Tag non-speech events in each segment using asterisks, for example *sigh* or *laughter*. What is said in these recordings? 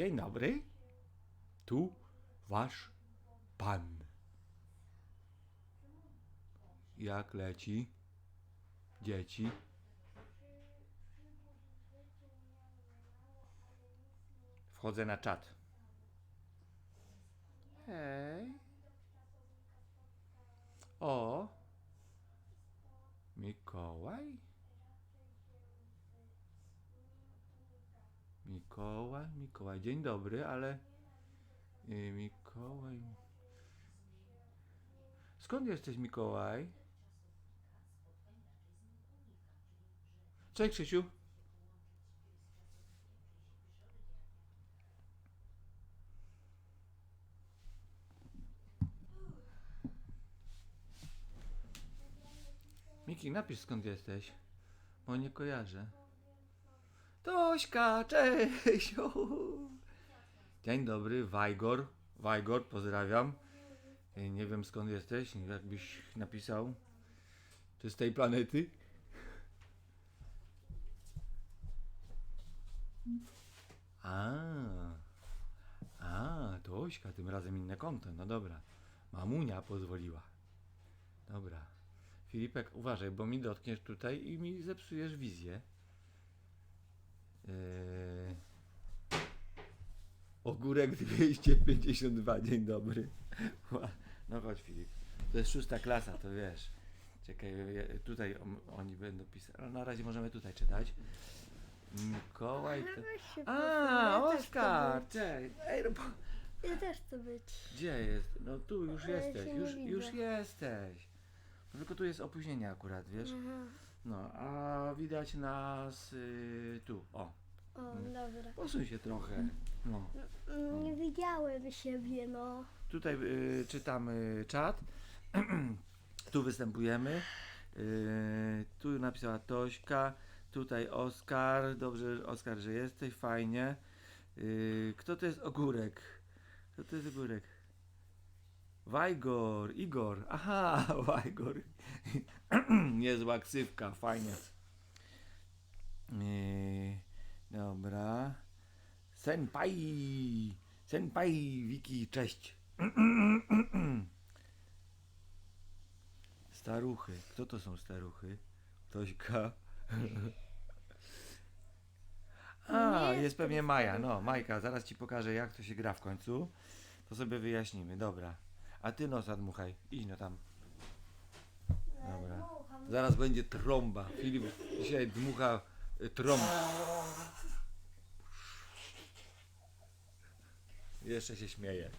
Dzień dobry. Tu wasz pan. Jak leci? Dzieci? Wchodzę na czat. Hej. O. Mikołaj? Mikołaj, Mikołaj. Dzień dobry, ale. y, Mikołaj. Skąd jesteś, Mikołaj? Cześć, Krzysiu. Miki, napisz skąd jesteś, bo nie kojarzę. Tośka, cześć! *laughs* Dzień dobry, Wajgor. Wajgor, pozdrawiam. Nie wiem skąd jesteś, jakbyś napisał. Czy z tej planety? A, a, Tośka, tym razem inne konto. No dobra. Mamunia pozwoliła. Dobra. Filipek, uważaj, bo mi dotkniesz tutaj i mi zepsujesz wizję. Eee... Ogórek 252, dzień dobry. No chodź Filip. To jest szósta klasa, to wiesz. Czekaj, tutaj oni będą pisać. Ale na razie możemy tutaj czytać. Mikołaj to... A, Oskar! Cześć! Ej, no bo... Ja też chcę być. Gdzie jest? No tu już Ale jesteś, się nie już, widzę. już jesteś. No tylko tu jest opóźnienie akurat, wiesz? Aha. No, a widać nas y, tu. O, O, dobra. posuń się trochę. No. Mm, Nie widziałem siebie, no. Tutaj y, czytamy czat. *clears throat* tu występujemy. Y, tu napisała Tośka. Tutaj Oskar. Dobrze, Oskar, że jesteś. Fajnie. Y, kto to jest ogórek? Kto to jest ogórek? Wajgor, Igor. Aha, *laughs* Wajgor. *clears throat* Niezła ksywka, fajnie. Yy, dobra. Senpai. Senpai, Wiki, cześć. *clears throat* Staruchy. Kto to są staruchy? Tośka. *laughs* A, Nie jest pewnie Maja. No, Majka, zaraz ci pokażę, jak to się gra w końcu. To sobie wyjaśnimy, dobra. A ty nos dmuchaj. Idź no tam. Dobra. Zaraz będzie trąba. Filip dzisiaj dmucha y. Jeszcze się śmieje.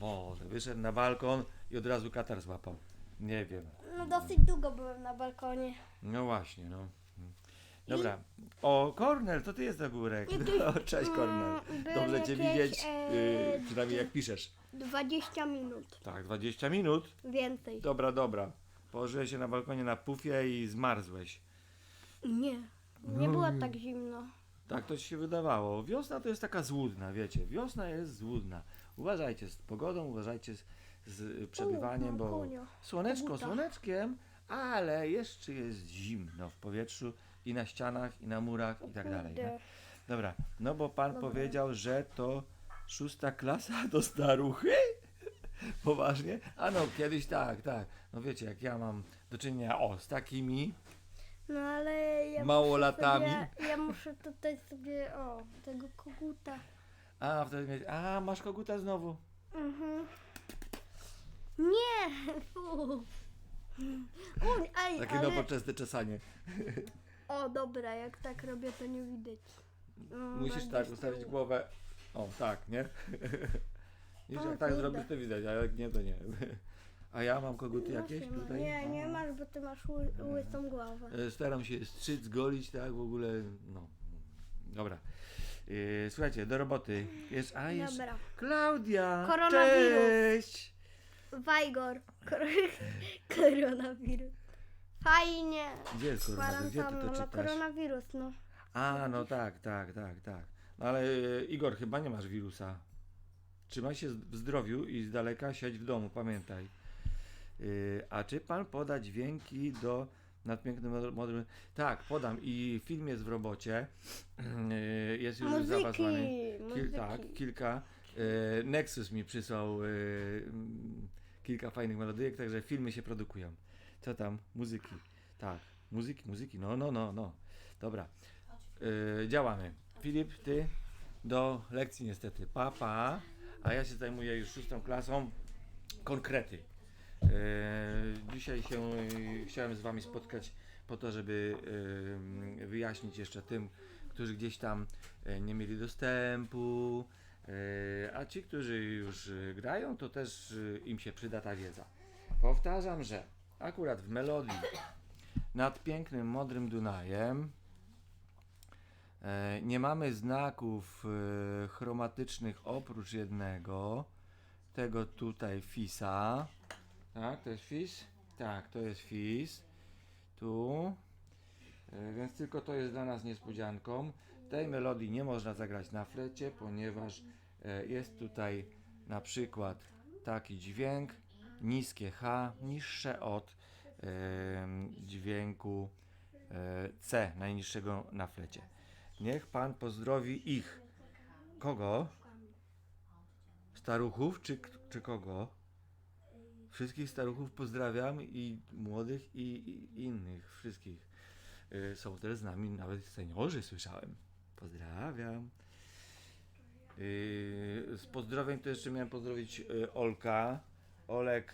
O, wyszedł na balkon i od razu katar złapał. Nie wiem. No dosyć długo byłem na balkonie. No właśnie, no. Dobra. O, Kornel, to ty jest ogórek. No, *laughs* cześć Kornel. Dobrze cię jakieś, widzieć, e, y, przynajmniej jak piszesz. 20 minut. Tak, 20 minut. Więcej. Dobra, dobra. Położyłeś się na balkonie na pufie i zmarzłeś. Nie. Nie było tak zimno. Tak to się wydawało. Wiosna to jest taka złudna, wiecie. Wiosna jest złudna. Uważajcie z pogodą, uważajcie z, z przebywaniem, bo słoneczko słoneczkiem, ale jeszcze jest zimno w powietrzu i na ścianach, i na murach i tak dalej. Nie? Dobra, no bo pan Dobra. powiedział, że to szósta klasa do staruchy? *laughs* Poważnie? A no, kiedyś tak, tak. No wiecie, jak ja mam do czynienia, o, z takimi, No ale ja Małolatami. Muszę sobie, ja muszę tutaj sobie, o, tego koguta. a wtedy mieć, a masz koguta znowu. Mhm. Nie! *laughs* Fu. Uj, ej, Takie ale... nowoczesne czesanie. O, dobra, jak tak robię, to nie widać. Mm, *laughs* Musisz bardziej tak z ustawić tyłu. głowę. O, tak, nie? *laughs* Widzisz, O, jak tak kurde. zrobisz, to widać, a jak nie, to nie. A ja mam koguty jakieś tutaj? Nie, nie masz, bo ty masz ły, łysą głowę. E, Staram się strzyc, golić, tak, w ogóle, no. Dobra. E, Słuchajcie, do roboty. Jest, a jest Dobra. Klaudia. Koronawirus. Cześć. Wajgor. Kor *laughs* koronawirus. Fajnie. Gdzie jest koronawirus? Gdzie ty Kwarantanna, to no czytasz? koronawirus, no. A, no tak, tak, tak, tak. No ale e, Igor, chyba nie masz wirusa. Trzymaj się w zdrowiu i z daleka siedź w domu, pamiętaj. E, A czy pan poda dźwięki do nad pięknym mod- modrym. Tak, podam i film jest w robocie. Yy, Jest już Muzyki, zawazowany. Kil, tak, kilka. E, Nexus mi przysłał mm, kilka fajnych melodyjek, także filmy się produkują. Co tam? Muzyki. Tak, muzyki, muzyki. No, no, no, no. Dobra. Działamy. Filip, ty do lekcji niestety. Pa, pa. A ja się zajmuję już szóstą klasą. Konkrety. E, dzisiaj się e, chciałem z wami spotkać po to, żeby e, wyjaśnić jeszcze tym, którzy gdzieś tam nie mieli dostępu, a ci, którzy już grają, to też im się przyda ta wiedza. Powtarzam, że akurat w melodii nad pięknym, modrym Dunajem nie mamy znaków chromatycznych oprócz jednego, tego tutaj fisa. Tak, to jest fis? Tak, to jest fis. Tu. E, Więc tylko to jest dla nas niespodzianką. Tej melodii nie można zagrać na flecie, ponieważ e, jest tutaj na przykład taki dźwięk, niskie H, niższe od em, dźwięku e, C, najniższego na flecie. Niech Pan pozdrowi ich. Kogo? Staruchów czy, czy kogo? Wszystkich staruchów pozdrawiam i młodych i, i innych, wszystkich. Y, Są też z nami nawet seniorzy, słyszałem. Pozdrawiam. Y, Z pozdrowień to jeszcze miałem pozdrowić y, Olka. Olek,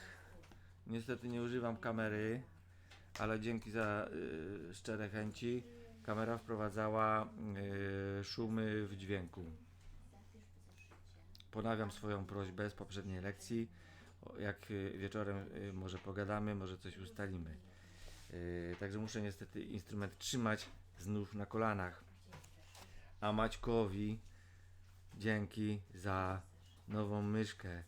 niestety nie używam kamery, ale dzięki za y, szczere chęci kamera wprowadzała y, szumy w dźwięku. Ponawiam swoją prośbę z poprzedniej lekcji. Jak y, wieczorem y, może pogadamy, może coś ustalimy. Yy, także muszę niestety instrument trzymać znów na kolanach. A Maćkowi dzięki za nową myszkę.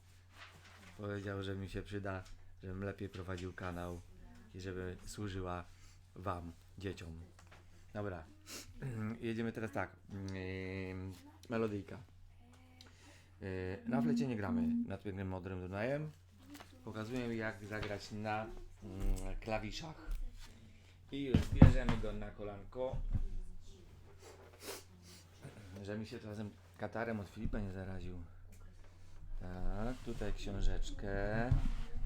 Powiedział, że mi się przyda, żebym lepiej prowadził kanał i żeby służyła Wam, dzieciom. Dobra, *clears throat* jedziemy teraz tak. Melodyjka. Na flecie nie gramy nad pięknym modrym Dunajem. Pokazuję jak zagrać na mm, klawiszach. I już bierzemy go na kolanko. Że mi się czasem katarem od Filipa nie zaraził. Tak, tutaj książeczkę,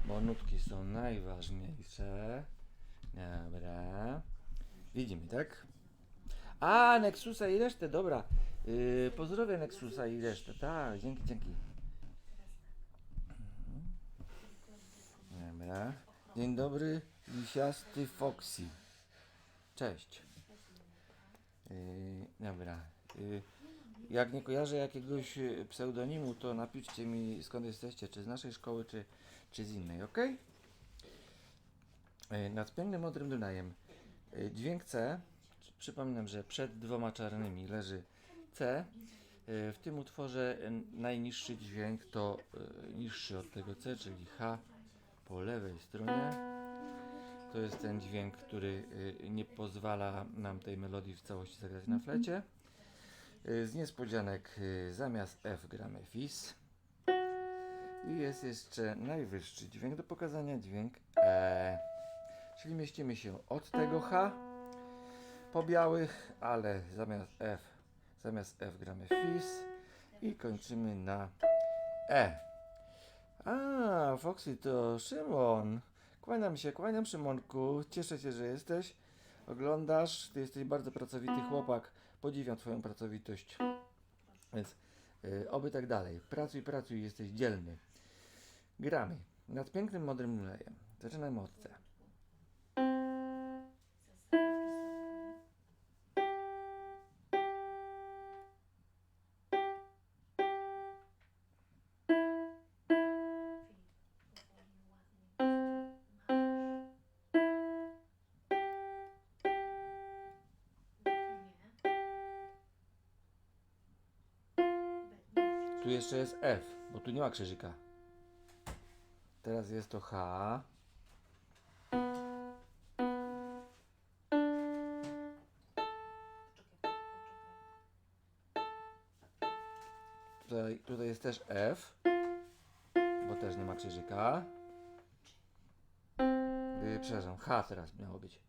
bo nutki są najważniejsze. Dobra. Widzimy, tak? A, Nexusa i resztę, dobra. Yy, pozdrowię Nexusa i resztę. Tak, dzięki, dzięki. Dzień dobry, lisiasty Foxy. Cześć. Yy, dobra. Yy, jak nie kojarzę jakiegoś y, pseudonimu, to napiszcie mi skąd jesteście, czy z naszej szkoły, czy, czy z innej, ok? Yy, nad pięknym modrym Dunajem. Yy, dźwięk C. Przypominam, że przed dwoma czarnymi leży C. Yy, w tym utworze yy, najniższy dźwięk to niższy od tego C, czyli H po lewej stronie. To jest ten dźwięk, który y, nie pozwala nam tej melodii w całości zagrać na flecie. Y, Z niespodzianek y, zamiast F gramy Fis. I jest jeszcze najwyższy dźwięk do pokazania, dźwięk E. Czyli mieścimy się od tego H po białych, ale zamiast F, zamiast F gramy Fis i kończymy na E. A, Foxy to Szymon. Kłaniam się, kłaniam Szymonku. Cieszę się, że jesteś. Oglądasz. Ty jesteś bardzo pracowity chłopak. Podziwiam Twoją pracowitość. Więc y, oby tak dalej. Pracuj, pracuj, jesteś dzielny. Gramy nad pięknym modrym lejem. Zaczynamy od C. ma krzyżyka. Teraz jest to H. Tutaj, tutaj jest też F, bo też nie ma krzyżyka. Yy, przepraszam, H teraz miało być.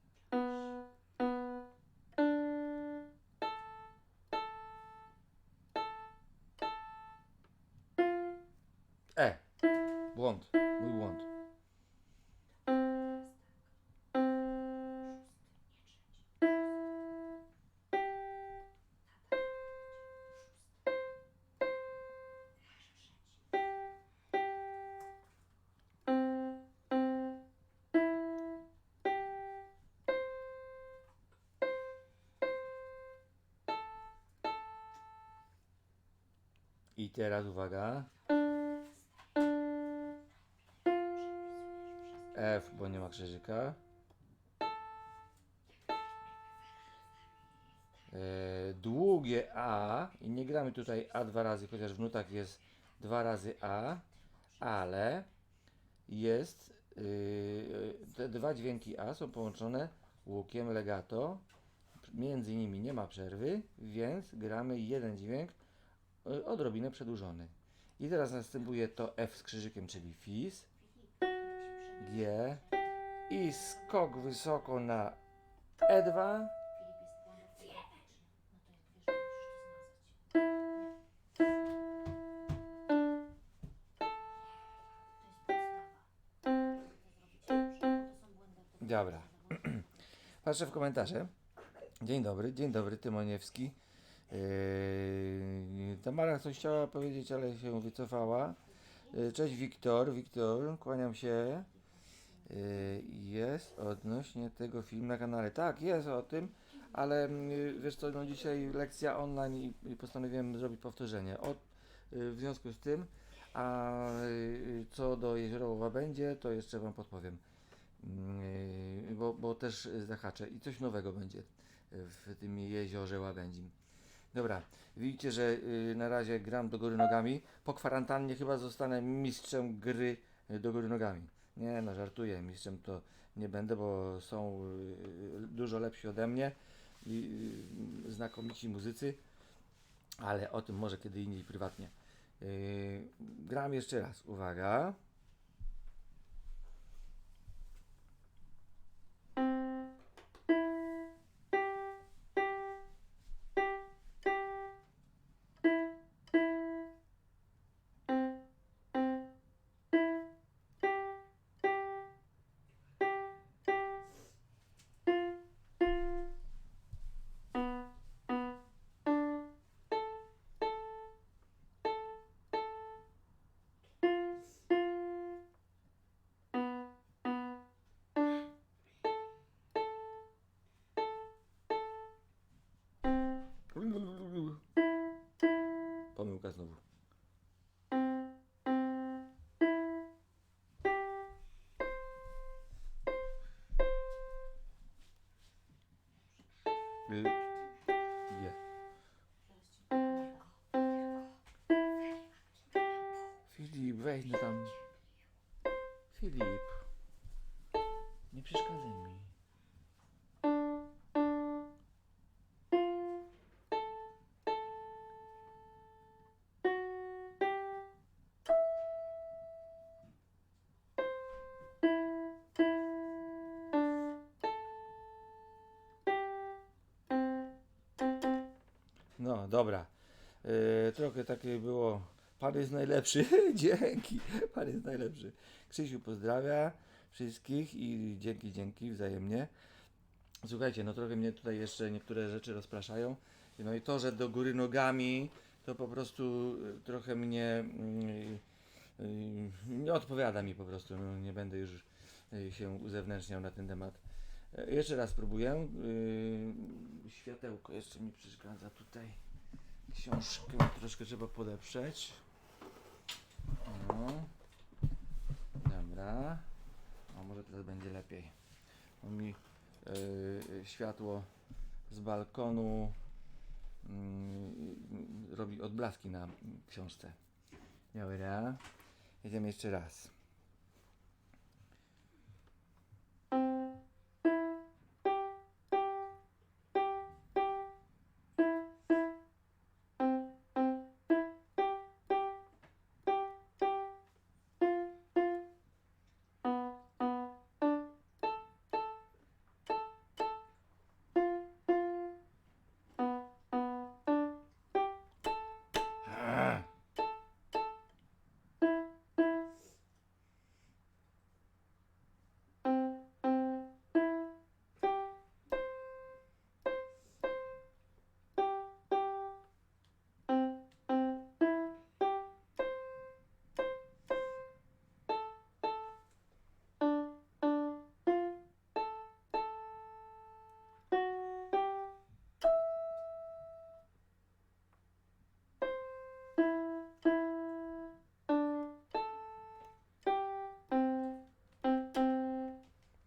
Uwaga. F, bo nie ma krzyżyka. E, długie A i nie gramy tutaj A dwa razy, chociaż w nutach jest dwa razy A, ale jest yy, te dwa dźwięki A są połączone łukiem legato. Między nimi nie ma przerwy, więc gramy jeden dźwięk y, odrobinę przedłużony. I teraz następuje to F z krzyżykiem, czyli fis, G i skok wysoko na E2. Dobra. *clears throat* Patrzę w komentarze. Dzień dobry, dzień dobry, Tymoniewski. Yy, Tamara coś chciała powiedzieć, ale się wycofała. Yy, Cześć Wiktor, Wiktor, kłaniam się. Yy, Jest odnośnie tego filmu na kanale. Tak, jest o tym, ale wiesz co, no dzisiaj lekcja online i, postanowiłem zrobić powtórzenie. W związku z tym, a co do Jeziorowa będzie, to jeszcze Wam podpowiem. Bo, bo też zahaczę i coś nowego będzie w tym jeziorze Łabędzim. Dobra, widzicie, że yy, na razie gram do góry nogami. Po kwarantannie chyba zostanę mistrzem gry yy, do góry nogami. Nie no, żartuję, mistrzem to nie będę, bo są yy, dużo lepsi ode mnie i znakomici muzycy, ale o tym może kiedy indziej prywatnie. Gram jeszcze raz, uwaga. Filip, weź no tam. Filip. Nie przeszkadzaj mi. No, dobra. E, trochę takie było. Pan jest najlepszy. *laughs* dzięki. Pan jest najlepszy. Krzysiu pozdrawia wszystkich i dzięki, dzięki wzajemnie. Słuchajcie, no trochę mnie tutaj jeszcze niektóre rzeczy rozpraszają. No i to, że do góry nogami, to po prostu e, trochę mnie mm, y, nie odpowiada mi po prostu. No, nie będę już y, się uzewnętrzniał na ten temat. E, Jeszcze raz próbuję. Y, Światełko jeszcze mi przeszkadza tutaj. Książkę troszkę trzeba podeprzeć. No. Dobra. O, może teraz będzie lepiej. On mi y, światło z balkonu y, robi odblaski na książce. Dobra. Jedziemy jeszcze raz.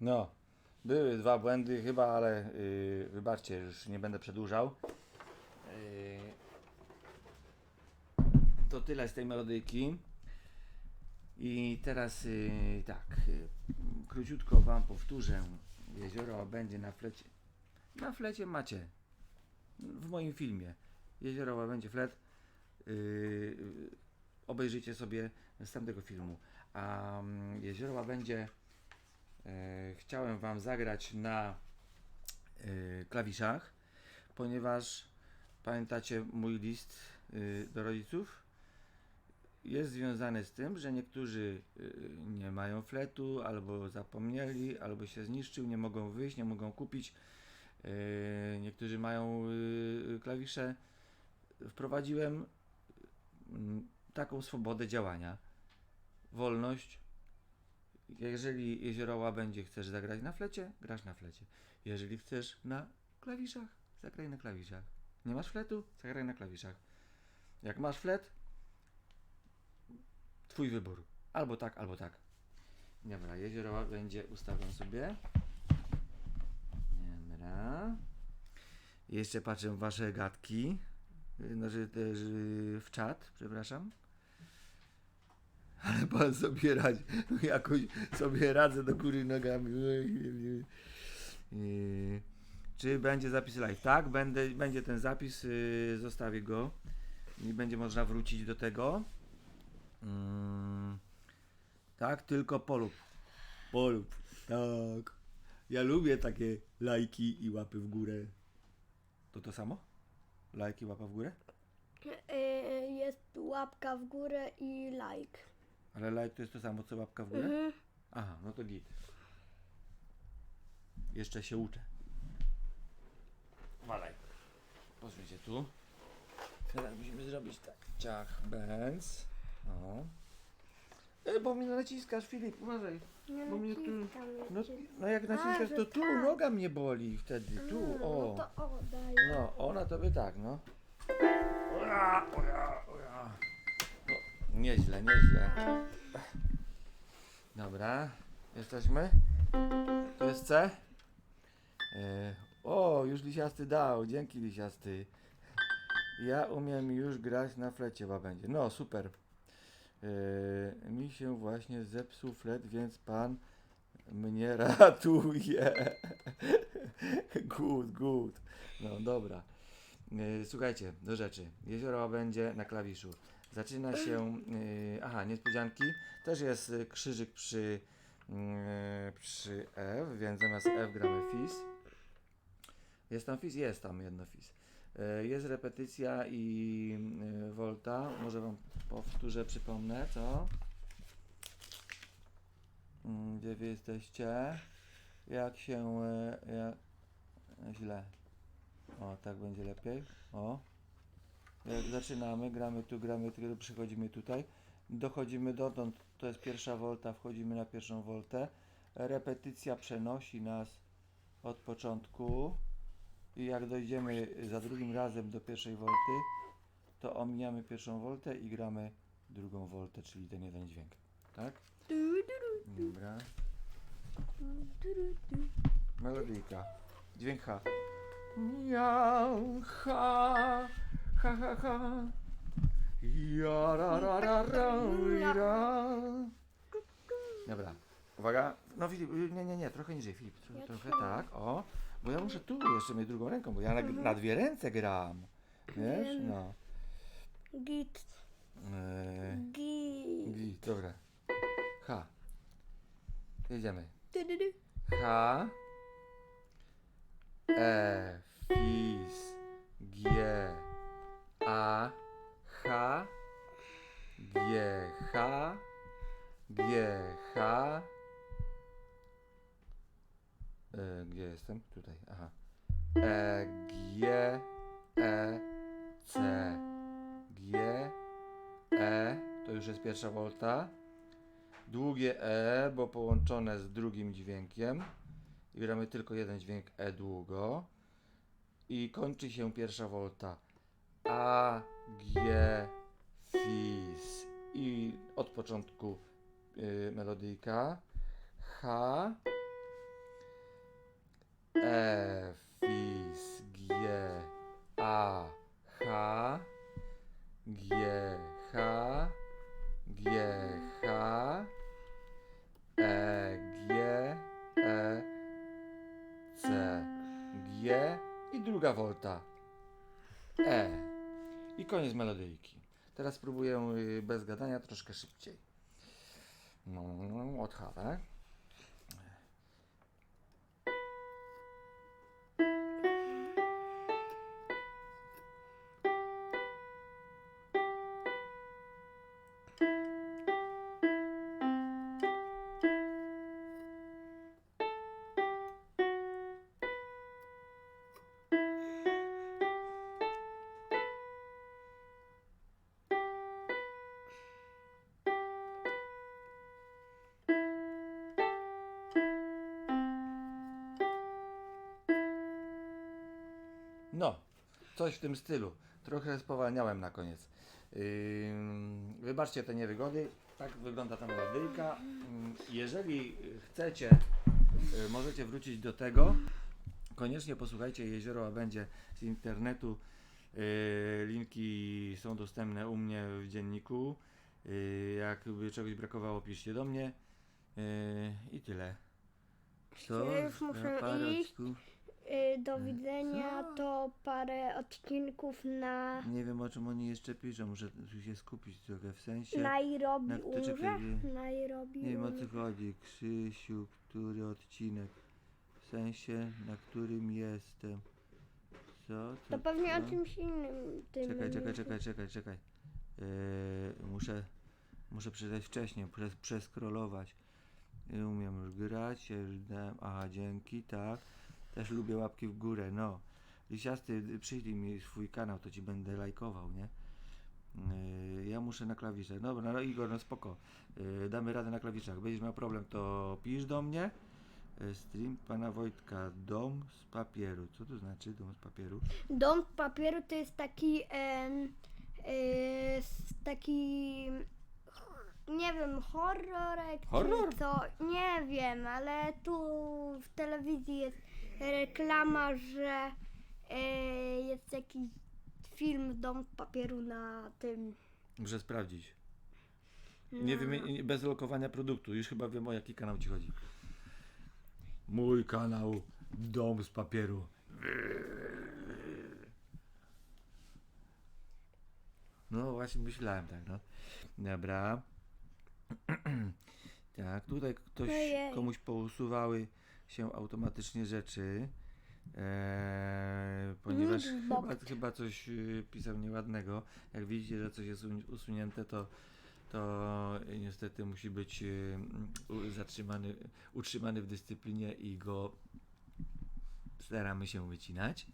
No, były dwa błędy chyba, ale yy, wybaczcie, już nie będę przedłużał. Yy, to tyle z tej melodyjki. I teraz yy, tak, yy, króciutko Wam powtórzę. Jezioro będzie na flecie. Na flecie macie. W moim filmie. Jezioro będzie flet. Yy, obejrzyjcie sobie z tamtego filmu. A mm, Jezioro będzie chciałem Wam zagrać na e, klawiszach, ponieważ pamiętacie mój list e, do rodziców? Jest związany z tym, że niektórzy e, nie mają fletu, albo zapomnieli, albo się zniszczył, nie mogą wyjść, nie mogą kupić. E, Niektórzy mają e, klawisze. Wprowadziłem mm, taką swobodę działania, wolność, jeżeli jezioroła będzie chcesz zagrać na flecie, grasz na flecie. Jeżeli chcesz na klawiszach, zagraj na klawiszach. Nie masz fletu, zagraj na klawiszach. Jak masz flet, twój wybór. Albo tak, albo tak. Dobra, jezioroła będzie ustawiam sobie. Dobra. Jeszcze patrzę w wasze gadki. Yy, Znaczy też yy, w czat, przepraszam. Ale pan sobie radzi. Jakoś sobie radzę do góry nogami. Czy będzie zapis live? Tak, będę, będzie ten zapis, yy, zostawię go i będzie można wrócić do tego. Mm, tak, tylko polub. Polub, tak. Ja lubię takie lajki i łapy w górę. To to samo? Lajki, łapa w górę? Y, jest łapka w górę i like. Ale like to jest to samo co łapka w górę? Mhm. Aha, no to git. Jeszcze się uczę. Walaj. Pozwólcie tu. Teraz musimy zrobić tak. Ciach, bęc. O. E, bo mi naciskasz, Filip, uważaj. Nie Bo mnie tu- naciskam No, no jak naciskasz, że to tu tak. noga mnie boli wtedy. Tu, A, o. No to o, daj. No, ona tobie tak, no. Nieźle, nieźle. Dobra, jesteśmy. To jest C. E, o, już lisiasty dał, dzięki lisiasty. Ja umiem już grać na flecie będzie. No, super. E, mi się właśnie zepsuł flet, więc pan mnie *laughs* ratuje. good, good. No dobra. Yy, Słuchajcie, do rzeczy. Jezioro będzie na klawiszu. Zaczyna się. Yy, aha, niespodzianki. Też jest y, krzyżyk przy, yy, przy F, więc zamiast F gramy FIS. Jest tam FIS? Jest tam jedno FIS. Yy, Jest repetycja i yy, Volta. Może Wam powtórzę, przypomnę, co? Mm, Gdzie Wy jesteście? Jak się. yy, Jak, źle. O, tak będzie lepiej. O. Jak zaczynamy, gramy tu, gramy tu, przychodzimy tutaj. Dochodzimy dotąd, to jest pierwsza wolta, wchodzimy na pierwszą woltę. Repetycja przenosi nas od początku. I jak dojdziemy za drugim razem do pierwszej wolty, to omijamy pierwszą woltę i gramy drugą woltę, czyli ten jeden dźwięk. Tak? Dobra. Melodyjka. Dźwięk H. Miau, ha, ha, ha, ha. Ja, ra, ra, ra, ra, ra. Dobra, uwaga. No Filip, nie, nie, nie, trochę niżej Filip, trochę, Ja trochę trzymam. tak, o. Bo ja muszę tu jeszcze mieć drugą ręką, bo ja na, Mhm. na dwie ręce gram. Wiesz? Wiem. No. Git. E, Git. Git, dobra. H. Jedziemy. H E Fis G A H G H G H e, Gdzie jestem? Tutaj, aha. E G E C G E to już jest pierwsza wolta. Długie E, bo połączone z drugim dźwiękiem. I gramy tylko jeden dźwięk E długo. I kończy się pierwsza wolta. A, G, Fis. I od początku y, melodyjka. H, E, F, G, A, H, G, H, G, H, E, G, E, C, G i druga wolta. E. I koniec melodyjki. Teraz spróbuję y, bez gadania troszkę szybciej. No, od coś w tym stylu. Trochę spowalniałem na koniec. Ym, wybaczcie te niewygody. Tak wygląda ta melodyjka. Ym, Jeżeli chcecie, y, możecie wrócić do tego. Koniecznie posłuchajcie Jezioro a będzie z internetu. Y, Linki są dostępne u mnie w dzienniku. Y, Jakby czegoś brakowało, piszcie do mnie. Y, I tyle. Ja już muszę iść. Y, do widzenia to parę odcinków na Nie wiem o czym oni jeszcze piszą, muszę tu się skupić trochę w sensie. Nairobi na- umrze? czekaj, nie- Nairobi Nie wiem o co chodzi. Krzysiu, który odcinek? W sensie, na którym jestem. Co? co To pewnie co? o czymś innym. Tym Czekaj, czekaj, czekaj, czekaj, czekaj. Yy, muszę, muszę przeczytać wcześniej, przeskrolować. Umiem już grać, ja już dałem, aha, dzięki, tak. Też lubię łapki w górę, no. Lisiasty, przyślij mi swój kanał, to ci będę lajkował, nie? Yy, ja muszę na klawiszach. Dobra, no Igor, no spoko. Yy, damy radę na klawiszach. Będziesz miał problem, to pisz do mnie. Yy, stream pana Wojtka, dom z papieru. Co to znaczy dom z papieru? Dom papieru to jest taki em, s- taki nie wiem, horrorek Horror? czy co, nie wiem, ale tu w telewizji jest reklama, że y, jest jakiś film Dom papieru na tym. Muszę sprawdzić. Nie na- wiem, nie- bez lokowania produktu. Już chyba wiem o jaki kanał ci chodzi. Mój kanał Dom z papieru. No właśnie myślałem tak, no. Dobra. *clears throat* tak, tutaj ktoś, komuś pousuwały się automatycznie rzeczy. Eee, ponieważ Mm, chyba, chyba coś y, pisał nieładnego. Jak widzicie, że coś jest un- usunięte, to, to niestety musi być y, zatrzymany, utrzymany w dyscyplinie i go staramy się wycinać.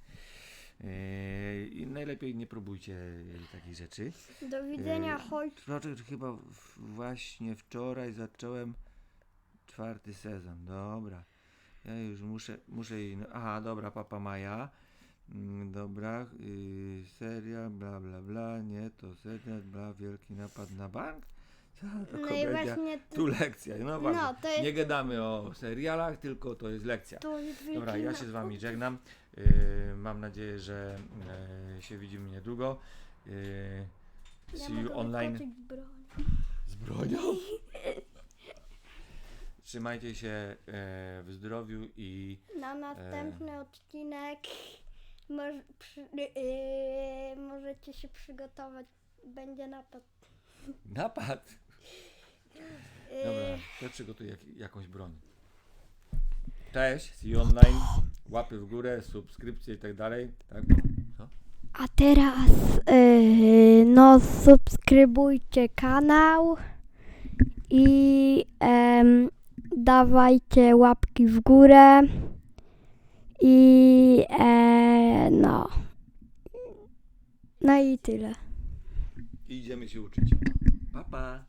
Eee, I najlepiej nie próbujcie y, takich rzeczy. Do widzenia, Eee, chodź. Wczoraj, chyba właśnie wczoraj zacząłem czwarty sezon. Dobra. Ja już muszę, muszę jej. No, aha, dobra, Papa Maja. Mm, Dobra, yy, seria, bla bla bla, nie, to seria, bla, wielki napad na bank. Co to No i właśnie Tu tu, lekcja, no właśnie. no, to jest, Nie gadamy o serialach, tylko to jest lekcja. tu jest Dobra, ja się z. Wami żegnam. Yy, mam nadzieję, że yy, się widzimy niedługo. Yy, see you online z bronią. *laughs* Trzymajcie się e, w zdrowiu i Na następny odcinek może, przy, yy, możecie się przygotować. Będzie napad. *laughs* napad. Yy, Dobra, to przygotuję jak, jakąś broń. Cześć, see you online. Łapy w górę, subskrypcje i tak dalej. Tak? Co? A teraz yy, no subskrybujcie kanał i em, dawajcie łapki w górę i e, no no i tyle. Idziemy się uczyć. Pa, pa.